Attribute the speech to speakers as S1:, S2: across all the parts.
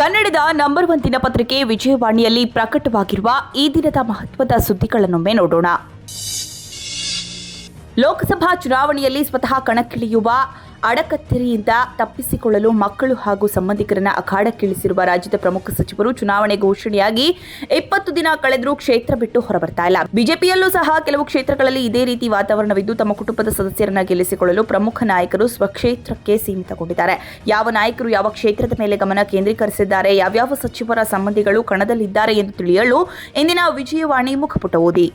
S1: ಕನ್ನಡದ number one ದಿನಪತ್ರಿಕೆ ವಿಜಯವಾಣಿಯಲ್ಲಿ ಪ್ರಕಟವಾಗಿರುವ ಈ ದಿನದ ಮಹತ್ವದ ಸುದ್ದಿಗಳನ್ನೊಮ್ಮೆ ನೋಡೋಣ. ಲೋಕಸಭಾ ಚುನಾವಣೆಯಲ್ಲಿ ಸ್ವತಃ ಕಣಕ್ಕಿಳಿಯುವ ಅಡಕತ್ತೆರೆಯಿಂದ ತಪ್ಪಿಸಿಕೊಳ್ಳಲು ಮಕ್ಕಳು ಹಾಗೂ ಸಂಬಂಧಿಕರನ್ನ ಅಖಾಡಕ್ಕಿಳಿಸಿರುವ ರಾಜ್ಯದ ಪ್ರಮುಖ ಸಚಿವರು ಚುನಾವಣೆ ಘೋಷಣೆಯಾಗಿ ಇಪ್ಪತ್ತು ದಿನ ಕಳೆದರೂ ಕ್ಷೇತ್ರ ಬಿಟ್ಟು ಹೊರಬರ್ತಾ ಇಲ್ಲ. ಬಿಜೆಪಿಯಲ್ಲೂ ಸಹ ಕೆಲವು ಕ್ಷೇತ್ರಗಳಲ್ಲಿ ಇದೇ ರೀತಿ ವಾತಾವರಣವಿದ್ದು ತಮ್ಮ ಕುಟುಂಬದ ಸದಸ್ಯರನ್ನ ಗೆಲ್ಲಿಸಿಕೊಳ್ಳಲು ಪ್ರಮುಖ ನಾಯಕರು ಸ್ವಕ್ಷೇತ್ರಕ್ಕೆ ಸೀಮಿತಗೊಂಡಿದ್ದಾರೆ. ಯಾವ ನಾಯಕರು ಯಾವ ಕ್ಷೇತ್ರದ ಮೇಲೆ ಗಮನ ಕೇಂದ್ರೀಕರಿಸಿದ್ದಾರೆ, ಯಾವ್ಯಾವ ಸಚಿವರ ಸಂಬಂಧಿಗಳು ಕಣದಲ್ಲಿದ್ದಾರೆ ಎಂದು ತಿಳಿಯಲು ಇಂದಿನ ವಿಜಯವಾಣಿ ಮುಖಪುಟ ಓದಿ.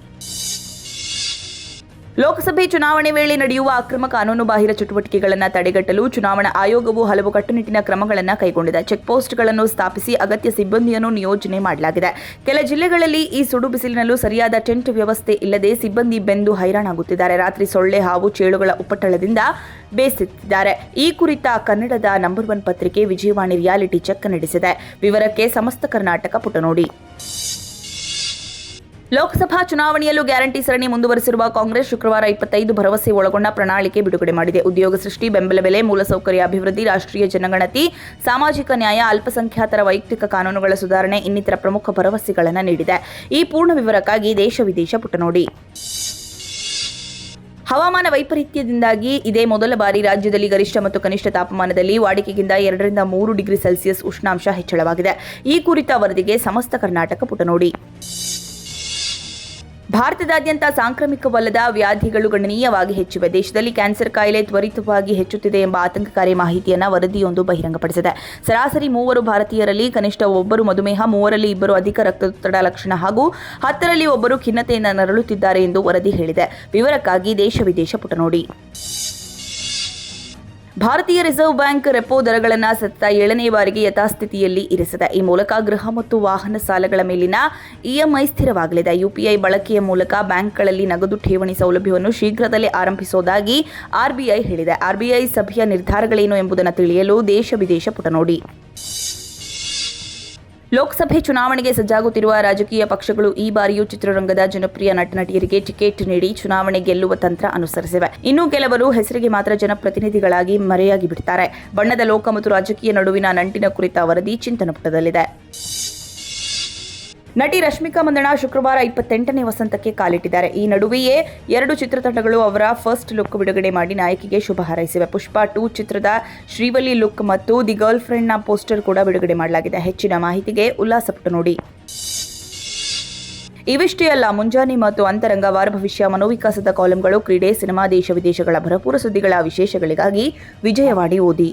S1: ಲೋಕಸಭೆ ಚುನಾವಣೆ ವೇಳೆ ನಡೆಯುವ ಅಕ್ರಮ ಕಾನೂನುಬಾಹಿರ ಚಟುವಟಿಕೆಗಳನ್ನು ತಡೆಗಟ್ಟಲು ಚುನಾವಣಾ ಆಯೋಗವು ಹಲವು ಕಟ್ಟುನಿಟ್ಟಿನ ಕ್ರಮಗಳನ್ನು ಕೈಗೊಂಡಿದೆ. ಚೆಕ್ಪೋಸ್ಟ್ಗಳನ್ನು ಸ್ಥಾಪಿಸಿ ಅಗತ್ಯ ಸಿಬ್ಬಂದಿಯನ್ನು ನಿಯೋಜನೆ ಮಾಡಲಾಗಿದೆ. ಕೆಲ ಜಿಲ್ಲೆಗಳಲ್ಲಿ ಈ ಸುಡು ಬಿಸಿಲಿನಲ್ಲೂ ಸರಿಯಾದ ಟೆಂಟ್ ವ್ಯವಸ್ಥೆ ಇಲ್ಲದೆ ಸಿಬ್ಬಂದಿ ಬೆಂದು ಹೈರಾಣಾಗುತ್ತಿದ್ದಾರೆ. ರಾತ್ರಿ ಸೊಳ್ಳೆ ಹಾವು ಚೇಳುಗಳ ಉಪಟಳದಿಂದ ಬೇಸತ್ತಿದ್ದಾರೆ. ಈ ಕುರಿತ ಕನ್ನಡದ ನಂಬರ್ ಒನ್ ಪತ್ರಿಕೆ ವಿಜಯವಾಣಿ ರಿಯಾಲಿಟಿ ಚೆಕ್ ನಡೆಸಿದೆ. ವಿವರಕ್ಕೆ ಸಮಸ್ತ ಕರ್ನಾಟಕ ಪುಟ ನೋಡಿ ಲೋಕಸಭಾ ಚುನಾವಣೆಯಲ್ಲೂ ಗ್ಯಾರಂಟಿ ಸರಣಿ ಮುಂದುವರೆಸಿರುವ ಕಾಂಗ್ರೆಸ್ ಶುಕ್ರವಾರ ಇಪ್ಪತ್ತೈದು ಭರವಸೆ ಒಳಗೊಂಡ ಪ್ರಣಾಳಿಕೆ ಬಿಡುಗಡೆ ಮಾಡಿದೆ. ಉದ್ಯೋಗ ಸೃಷ್ಟಿ, ಬೆಂಬಲ ಬೆಲೆ ಮೂಲಸೌಕರ್ಯ ಅಭಿವೃದ್ಧಿ, ರಾಷ್ಟ್ರೀಯ ಜನಗಣತಿ, ಸಾಮಾಜಿಕ ನ್ಯಾಯ, ಅಲ್ಪಸಂಖ್ಯಾತರ ವೈಯಕ್ತಿಕ ಕಾನೂನುಗಳ ಸುಧಾರಣೆ ಇನ್ನಿತರ ಪ್ರಮುಖ ಭರವಸೆಗಳನ್ನು ನೀಡಿದೆ. ಈ ಪೂರ್ಣ ವಿವರಕ್ಕಾಗಿ ದೇಶ ವಿದೇಶ ಪುಟ ನೋಡಿ ಹವಾಮಾನ ವೈಪರೀತ್ಯದಿಂದಾಗಿ ಇದೇ ಮೊದಲ ಬಾರಿ ರಾಜ್ಯದಲ್ಲಿ ಗರಿಷ್ಠ ಮತ್ತು ಕನಿಷ್ಠ ತಾಪಮಾನದಲ್ಲಿ ವಾಡಿಕೆಗಿಂತ ಎರಡರಿಂದ ಮೂರು ಡಿಗ್ರಿ ಸೆಲ್ಸಿಯಸ್ ಉಷ್ಣಾಂಶ ಹೆಚ್ಚಳವಾಗಿದೆ. ಈ ಕುರಿತ ವರದಿಗೆ ಸಮಸ್ತ ಕರ್ನಾಟಕ ಪುಟ ನೋಡಿ ಭಾರತದಾದ್ಯಂತ ಸಾಂಕ್ರಾಮಿಕವಲ್ಲದ ವ್ಯಾಧಿಗಳು ಗಣನೀಯವಾಗಿ ಹೆಚ್ಚಿವೆ. ದೇಶದಲ್ಲಿ ಕ್ಯಾನ್ಸರ್ ಕಾಯಿಲೆ ತ್ವರಿತವಾಗಿ ಹೆಚ್ಚುತ್ತಿದೆ ಎಂಬ ಆತಂಕಕಾರಿ ಮಾಹಿತಿಯನ್ನು ವರದಿಯೊಂದು ಬಹಿರಂಗಪಡಿಸಿದೆ. ಸರಾಸರಿ ಮೂವರು ಭಾರತೀಯರಲ್ಲಿ ಕನಿಷ್ಠ ಒಬ್ಬರು ಮಧುಮೇಹ, ಮೂವರಲ್ಲಿ ಇಬ್ಬರು ಅಧಿಕ ರಕ್ತದೊತ್ತಡ ಲಕ್ಷಣ ಹಾಗೂ ಹತ್ತರಲ್ಲಿ ಒಬ್ಬರು ಖಿನ್ನತೆಯಿಂದ ನರಳುತ್ತಿದ್ದಾರೆ ಎಂದು ವರದಿ ಹೇಳಿದೆ. ವಿವರಕ್ಕಾಗಿ ದೇಶ ವಿದೇಶ ಪುಟ ನೋಡಿ ಭಾರತೀಯ ರಿಸರ್ವ್ ಬ್ಯಾಂಕ್ ರೆಪೋ ದರಗಳನ್ನು ಸತತ ಏಳನೇ ಬಾರಿಗೆ ಯಥಾಸ್ಥಿತಿಯಲ್ಲಿ ಇರಿಸಿದೆ. ಈ ಮೂಲಕ ಗೃಹ ಮತ್ತು ವಾಹನ ಸಾಲಗಳ ಮೇಲಿನ ಇಎಂಐ ಸ್ಥಿರವಾಗಲಿದೆ. ಯುಪಿಐ ಬಳಕೆಯ ಮೂಲಕ ಬ್ಯಾಂಕ್ಗಳಲ್ಲಿ ನಗದು ಠೇವಣಿ ಸೌಲಭ್ಯವನ್ನು ಶೀಘ್ರದಲ್ಲೇ ಆರಂಭಿಸುವುದಾಗಿ ಆರ್ಬಿಐ ಹೇಳಿದೆ. ಆರ್ಬಿಐ ಸಭೆಯ ನಿರ್ಧಾರಗಳೇನು ಎಂಬುದನ್ನು ತಿಳಿಯಲು ದೇಶ ವಿದೇಶ ಪುಟ ನೋಡಿ ಲೋಕಸಭೆ ಚುನಾವಣೆಗೆ ಸಜ್ಜಾಗುತ್ತಿರುವ ರಾಜಕೀಯ ಪಕ್ಷಗಳು ಈ ಬಾರಿಯೂ ಚಿತ್ರರಂಗದ ಜನಪ್ರಿಯ ನಟ ನಟಿಯರಿಗೆ ಟಿಕೆಟ್ ನೀಡಿ ಚುನಾವಣೆ ಗೆಲ್ಲುವ ತಂತ್ರ ಅನುಸರಿಸಿವೆ. ಇನ್ನು ಕೆಲವರು ಹೆಸರಿಗೆ ಮಾತ್ರ ಜನಪ್ರತಿನಿಧಿಗಳಾಗಿ ಮರೆಯಾಗಿ ಬಿಡ್ತಾರೆ ಬಣ್ಣದ ಲೋಕ ಮತ್ತು ರಾಜಕೀಯ ನಡುವಿನ ನಂಟಿನ ಕುರಿತ ವರದಿ ಚಿಂತನ ಪುಟದಲ್ಲಿದೆ. ನಟಿ ರಶ್ಮಿಕಾ ಮಂದಣ ಶುಕ್ರವಾರ ಇಪ್ಪತ್ತೆಂಟನೇ ವಸಂತಕ್ಕೆ ಕಾಲಿಟ್ಟಿದ್ದಾರೆ. ಈ ನಡುವೆಯೇ ಎರಡು ಚಿತ್ರತಂಡಗಳು ಅವರ ಫಸ್ಟ್ ಲುಕ್ ಬಿಡುಗಡೆ ಮಾಡಿ ನಾಯಕಿಗೆ ಶುಭ ಹಾರೈಸಿವೆ. ಪುಷ್ಪ ಟೂ ಚಿತ್ರದ ಶ್ರೀವಲಿ ಲುಕ್ ಮತ್ತು ದಿ ಗರ್ಲ್ ಫ್ರೆಂಡ್ನ ಪೋಸ್ಟರ್ ಕೂಡ ಬಿಡುಗಡೆ ಮಾಡಲಾಗಿದೆ. ಹೆಚ್ಚಿನ ಮಾಹಿತಿಗೆ ಉಲ್ಲಾಸಪುಟ ನೋಡಿ. ಇವಿಷ್ಟೇ ಅಲ್ಲ, ಮುಂಜಾನೆ ಮತ್ತು ಅಂತರಂಗ ವಾರ ಭವಿಷ್ಯ ಮನೋವಿಕಾಸದ ಕಾಲಂಗಳು ಕ್ರೀಡೆ, ಸಿನಿಮಾ, ದೇಶ ವಿದೇಶಗಳ ಭರಪೂರ ಸುದ್ದಿಗಳ ವಿಶೇಷಗಳಿಗಾಗಿ ವಿಜಯವಾಡಿ ಓದಿ.